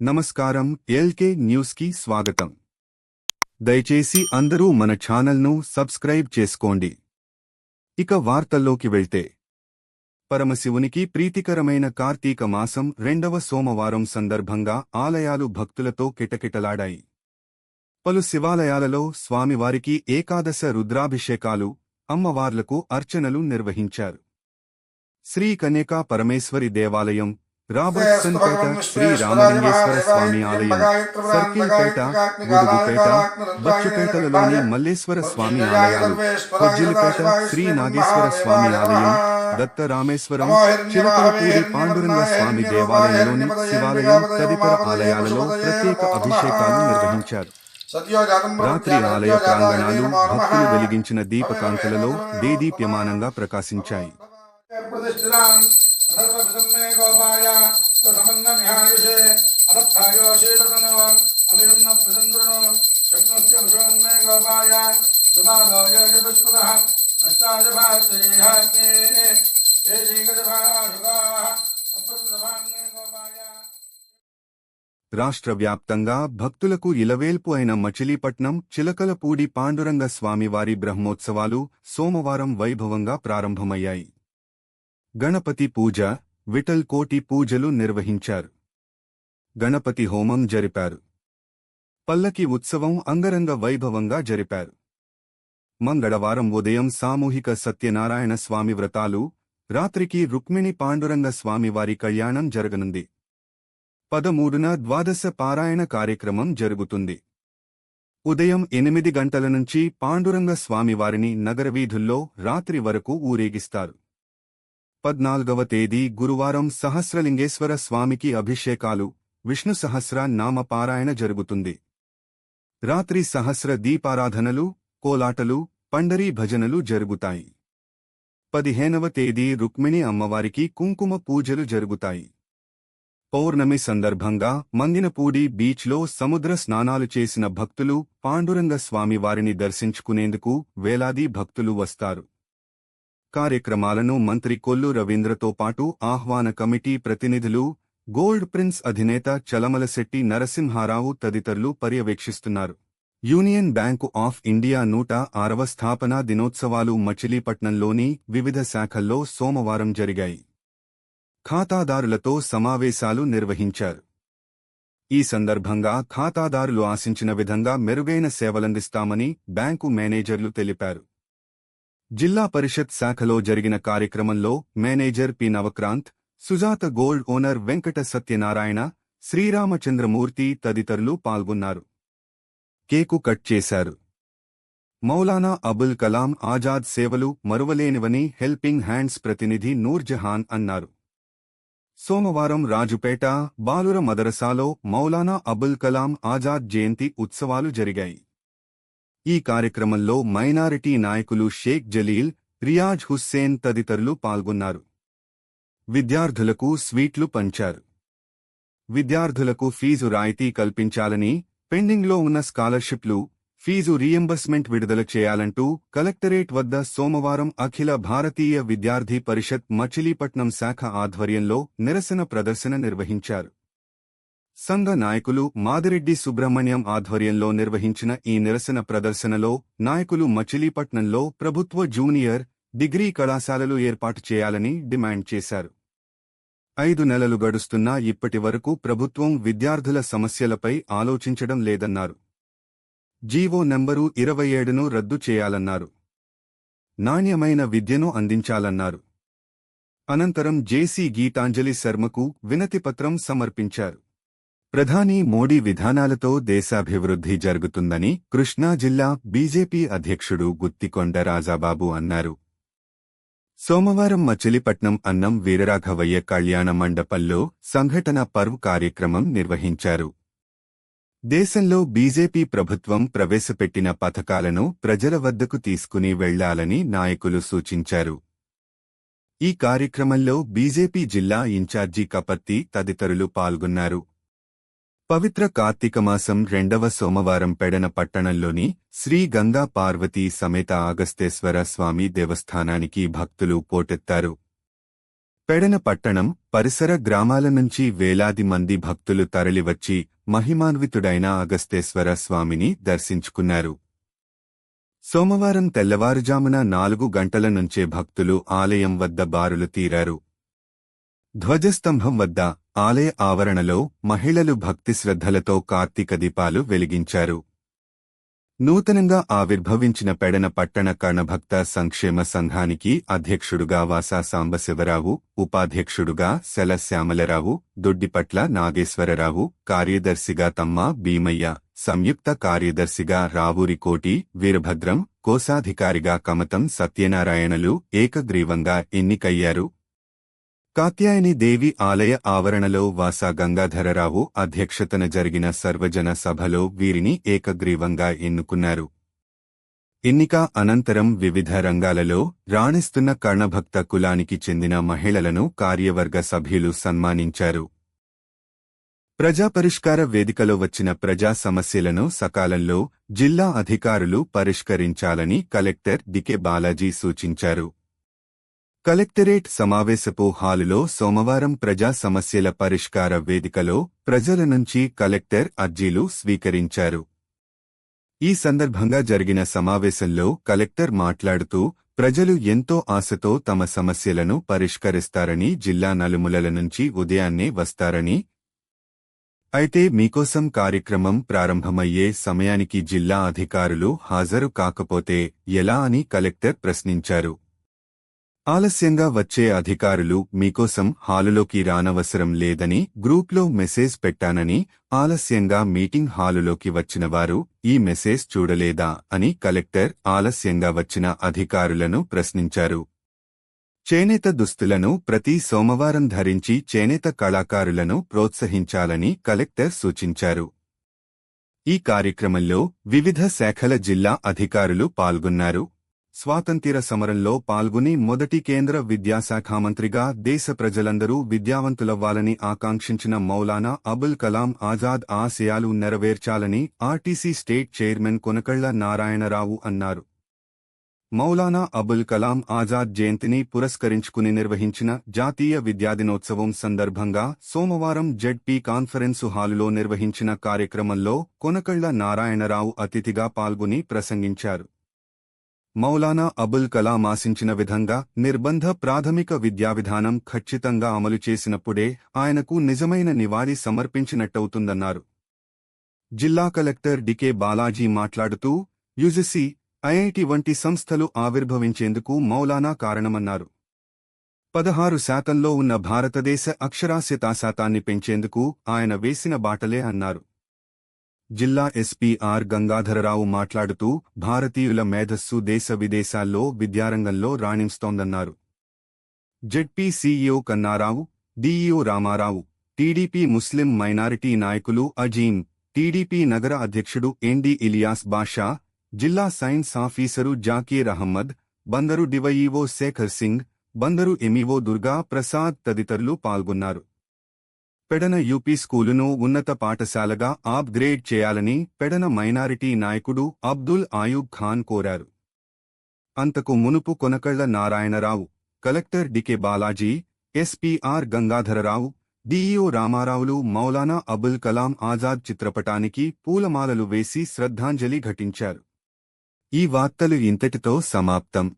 నమస్కారం ఎల్కే న్యూస్కి స్వాగతం. దయచేసి అందరూ మన ఛానల్ను సబ్స్క్రైబ్ చేసుకోండి. ఇక వార్తల్లోకి వెళ్తే. పరమశివునికి ప్రీతికరమైన కార్తీక మాసం రెండవ సోమవారం సందర్భంగా ఆలయాలు భక్తులతో కిటకిటలాడాయి. పలు శివాలయాలలో స్వామివారికి ఏకాదశ రుద్రాభిషేకాలు అమ్మవార్లకు అర్చనలు నిర్వహించారు. శ్రీ కనేకా పరమేశ్వరి దేవాలయం రాబర్ట్సన్ పేట శ్రీ రామలింగేశ్వర స్వామి ఆలయం సర్కిల్ పేట గురుగుపేట బచ్చుపేటలలోని మల్లేశ్వర స్వామి ఆలయాలు కొజ్జిలిపేట శ్రీ నాగేశ్వర స్వామి ఆలయం దత్త రామేశ్వరం చిలకలపూడి పాండురంగ స్వామి దేవాలయంలోని శివాలయం తదితర ఆలయాలలో ప్రత్యేక అభిషేకాలు నిర్వహించారు రాత్రి ఆలయ ప్రాంగణాలు భక్తులు వెలిగించిన దీపకాంతలలో దేదీప్యమానంగా ప్రకాశించాయి అథర్వభిసమ్మే గోపాయ సమన్నమిహాయుషే అదత్తాయోషీలతను అమిరున్న ప్రసంద్రును శక్నస్య గోపాయ దుపాదోయోషపుష్పద రాష్ట్ర వ్యాప్తంగా భక్తులకు ఇలవేల్పు అయిన మచిలీపట్నం చిలకలపూడి పాండురంగ స్వామివారి బ్రహ్మోత్సవాలు సోమవారం వైభవంగా ప్రారంభమయ్యాయి. గణపతి పూజ విఠల్ కోటి పూజలు నిర్వహించారు. గణపతి హోమం జరిపారు. పల్లకి ఉత్సవం అంగరంగ వైభవంగా జరిపారు. మంగళవారం ఉదయం సామూహిక సత్యనారాయణ స్వామి వ్రతాలు రాత్రికి రుక్మిణి పాండురంగ స్వామివారి కళ్యాణం జరగనుంది. పదమూడున ద్వాదశ పారాయణ కార్యక్రమం జరుగుతుంది. ఉదయం ఎనిమిది గంటల నుంచి పాండురంగ స్వామివారిని నగరవీధుల్లో రాత్రి వరకు ఊరేగిస్తారు. పద్నాలుగవ తేదీ గురువారం సహస్రలింగేశ్వర స్వామికి అభిషేకాలు విష్ణు సహస్ర నామ పారాయణ జరుగుతుంది. రాత్రి సహస్ర దీపారాధనలు కోలాటలు పండరీ భజనలు జరుగుతాయి. పదిహేనవ తేదీ రుక్మిణి అమ్మవారికి కుంకుమ పూజలు జరుగుతాయి. పౌర్ణమి సందర్భంగా మందినపూడి బీచ్లో సముద్ర స్నానాలు చేసిన భక్తులు పాండురంగ స్వామి వారిని దర్శించుకునేందుకు వేలాది భక్తులు వస్తారు. కార్యక్రమాలను మంత్రి కొల్లు రవీంద్రతో పాటు ఆహ్వాన కమిటీ ప్రతినిధులు గోల్డ్ ప్రిన్స్ అధినేత చలమలశెట్టి నరసింహారావు తదితరులు పర్యవేక్షిస్తున్నారు. యూనియన్ బ్యాంకు ఆఫ్ ఇండియా నూట ఆరవ స్థాపనా దినోత్సవాలు మచిలీపట్నంలోని వివిధ శాఖల్లో సోమవారం జరిగాయి. ఖాతాదారులతో సమావేశాలు నిర్వహించారు. ఈ సందర్భంగా ఖాతాదారులు ఆశించిన విధంగా మెరుగైన సేవలందిస్తామని బ్యాంకు మేనేజర్లు తెలిపారు. జిల్లా పరిషత్ శాఖలో జరిగిన కార్యక్రమంలో manager P. Navakranth Sujatha gold owner Venkata Satyanarayana Sriramachandramurthy తదితరులు పాల్గొన్నారు. కేకు కట్ చేశారు. మౌలానా అబుల్ కలాం ఆజాద్ సేవలు మరువలేనివని హెల్పింగ్ హ్యాండ్స్ ప్రతినిధి నూర్జహాన్ అన్నారు. సోమవారం రాజుపేట బాలుర మదరసాలో మౌలానా అబుల్ కలాం ఆజాద్ జయంతి ఉత్సవాలు జరిగాయి. ఈ కార్యక్రమంలో మైనారిటీ నాయకులు షేక్ జలీల్ రియాజ్ హుస్సేన్ తదితరులు పాల్గొన్నారు. విద్యార్థులకు స్వీట్లు పంచారు. విద్యార్థులకు ఫీజు రాయితీ కల్పించాలని పెండింగ్లో ఉన్న స్కాలర్షిప్లు ఫీజు రీఎంబర్స్మెంట్ విడుదల చేయాలంటూ కలెక్టరేట్ వద్ద సోమవారం అఖిల భారతీయ విద్యార్థి పరిషత్ మచిలీపట్నం శాఖ ఆధ్వర్యంలో నిరసన ప్రదర్శన నిర్వహించారు. సంఘ నాయకులు మాదిరెడ్డి సుబ్రహ్మణ్యం ఆధ్వర్యంలో నిర్వహించిన ఈ నిరసన ప్రదర్శనలో నాయకులు మచిలీపట్నంలో ప్రభుత్వ జూనియర్ డిగ్రీ కళాశాలలు ఏర్పాటు చేయాలని డిమాండ్ చేశారు. ఐదు నెలలు గడుస్తున్నా ఇప్పటి వరకు ప్రభుత్వం విద్యార్థుల సమస్యలపై ఆలోచించడం లేదన్నారు. జీవో నెంబరు ఇరవై ఏడును రద్దు చేయాలన్నారు. నాణ్యమైన విద్యను అందించాలన్నారు. అనంతరం జేసీ గీతాంజలి శర్మకు వినతిపత్రం సమర్పించారు. ప్రధాని మోడీ విధానాలతో దేశాభివృద్ధి జరుగుతుందని కృష్ణా జిల్లా బీజేపీ అధ్యక్షుడు గుత్తికొండ రాజాబాబు అన్నారు. సోమవారం మచిలీపట్నం అన్నం వీరరాఘవయ్య కళ్యాణ మండపంలో సంఘటన పర్వ్ కార్యక్రమం నిర్వహించారు. దేశంలో బీజేపీ ప్రభుత్వం ప్రవేశపెట్టిన పథకాలను ప్రజల వద్దకు తీసుకుని వెళ్ళాలని నాయకులు సూచించారు. ఈ కార్యక్రమంలో బీజేపీ జిల్లా ఇన్ఛార్జీ కపత్తి తదితరులు పాల్గొన్నారు. పవిత్ర కార్తీక మాసం రెండవ సోమవారం పెడన పట్టణంలోని శ్రీ గంగా పార్వతీ సమేత అగస్తేశ్వర స్వామి దేవస్థానానికి భక్తులు పోటెత్తారు. పెడన పట్టణం పరిసర గ్రామాల నుంచి వేలాది మంది భక్తులు తరలివచ్చి మహిమాన్వితుడైన అగస్తేశ్వర స్వామిని దర్శించుకున్నారు. సోమవారం తెల్లవారుజామున నాలుగు గంటల నుంచే భక్తులు ఆలయం వద్ద బారులు తీరారు. ధ్వజస్తంభం వద్ద ఆలయ ఆవరణలో మహిళలు భక్తి శ్రద్ధలతో కార్తీక దీపాలు వెలిగించారు. నూతనంగా ఆవిర్భవించిన పెడన పట్టణ కర్ణభక్త సంక్షేమ సంఘానికి అధ్యక్షుడుగా వాసా సాంబశివరావు ఉపాధ్యక్షుడుగా శల శ్యామలరావు దొడ్డిపట్ల నాగేశ్వరరావు కార్యదర్శిగా తమ్మ భీమయ్య సంయుక్త కార్యదర్శిగా రావూరికోటి వీరభద్రం కోశాధికారిగా కమతం సత్యనారాయణలు ఏకగ్రీవంగా ఎన్నికయ్యారు. కాత్యాయని దేవి ఆలయ ఆవరణలో వాసా గంగాధరరావు అధ్యక్షతన జరిగిన సర్వజన సభలో వీరిని ఏకగ్రీవంగా ఎన్నుకున్నారు. ఎన్నిక అనంతరం వివిధ రంగాలలో రాణిస్తున్న కర్ణభక్త కులానికి చెందిన మహిళలను కార్యవర్గ సభ్యులు సన్మానించారు. ప్రజా పరిష్కార వేదికలో వచ్చిన ప్రజా సమస్యలను సకాలంలో జిల్లా అధికారులు పరిష్కరించాలని కలెక్టర్ డికే బాలాజీ సూచించారు. కలెక్టరేట్ సమావేశపు హాలులో సోమవారం ప్రజా సమస్యల పరిష్కార వేదికలో ప్రజల నుంచి కలెక్టర్ అర్జీలు స్వీకరించారు. ఈ సందర్భంగా జరిగిన సమావేశంలో కలెక్టర్ మాట్లాడుతూ ప్రజలు ఎంతో ఆశతో తమ సమస్యలను పరిష్కరిస్తారని జిల్లా నలుమూలల నుంచి ఉదయాన్నే వస్తారని అయితే మీకోసం కార్యక్రమం ప్రారంభమయ్యే సమయానికి జిల్లా అధికారులు హాజరు కాకపోతే ఎలా అని కలెక్టర్ ప్రశ్నించారు. ఆలస్యంగా వచ్చే అధికారులు మీకోసం హాలులోకి రానవసరం లేదని గ్రూప్లో మెసేజ్ పెట్టానని ఆలస్యంగా మీటింగ్ హాలులోకి వచ్చిన వారు ఈ మెసేజ్ చూడలేదా? అని కలెక్టర్ ఆలస్యంగా వచ్చిన అధికారులను ప్రశ్నించారు. చేనేత దుస్తులను ప్రతి సోమవారం ధరించి చేనేత కళాకారులను ప్రోత్సహించాలని కలెక్టర్ సూచించారు. ఈ కార్యక్రమంలో వివిధ శాఖల జిల్లా అధికారులు పాల్గొన్నారు. స్వాతంత్ర్య సమరంలో పాల్గొని మొదటి కేంద్ర విద్యాశాఖ మంత్రిగా దేశ ప్రజలందరూ విద్యావంతులవ్వాలని ఆకాంక్షించిన మౌలానా అబుల్ కలాం ఆజాద్ ఆశయాలు నెరవేర్చాలని RTC state chairman Konakalla Narayanarao అన్నారు. మౌలానా అబుల్ కలాం ఆజాద్ జయంతిని పురస్కరించుకుని నిర్వహించిన జాతీయ విద్యాదినోత్సవం సందర్భంగా సోమవారం జెడ్పీ కాన్ఫరెన్సు హాలులో నిర్వహించిన కార్యక్రమంలో కొనకళ్ళ నారాయణరావు అతిథిగా పాల్గొని ప్రసంగించారు. మౌలానా అబుల్ కలాం ఆశించిన విధంగా నిర్బంధ ప్రాథమిక విద్యావిధానం ఖచ్చితంగా అమలు చేసినప్పుడే ఆయనకు నిజమైన నివాళి సమర్పించినట్టవుతుందన్నారు. జిల్లా కలెక్టర్ డికే బాలాజీ మాట్లాడుతూ యుజిసి ఐఐటి వంటి సంస్థలు ఆవిర్భవించేందుకు మౌలానా కారణమన్నారు. పదహారు శాతంలో ఉన్న భారతదేశ అక్షరాస్యతా శాతాన్ని పెంచేందుకు ఆయన వేసిన బాటలే అన్నారు. జిల్లా ఎస్పీ ఆర్ గంగాధరరావు మాట్లాడుతూ భారతీయుల మేధస్సు దేశ విదేశాల్లో విద్యారంగంలో రాణిస్తోందన్నారు. ZP CEO Kannarao DEO Ramarao TDP Muslim minority నాయకులు అజీం టీడీపీ నగర అధ్యక్షుడు ఎన్డి ఇలియాస్ బాషా జిల్లా science officer Zakir Ahmed Bandar DYEO Shekhar Singh Bandar MEO Durga Prasad తదితరులు పాల్గొన్నారు. పెడన యూపీ స్కూలును ఉన్నత పాఠశాలగా అప్గ్రేడ్ చేయాలని పెడన మైనారిటీ నాయకుడు అబ్దుల్ ఆయూబ్ ఖాన్ కోరారు. అంతకు మునుపు Konakalla Narayanarao collector DK Balaji SPR Gangadhararao DEO రామారావులు Maulana Abul Kalam Azad చిత్రపటానికి పూలమాలలు వేసి శ్రద్ధాంజలి ఘటించారు. ఈ వార్తలు ఇంతటితో సమాప్తం.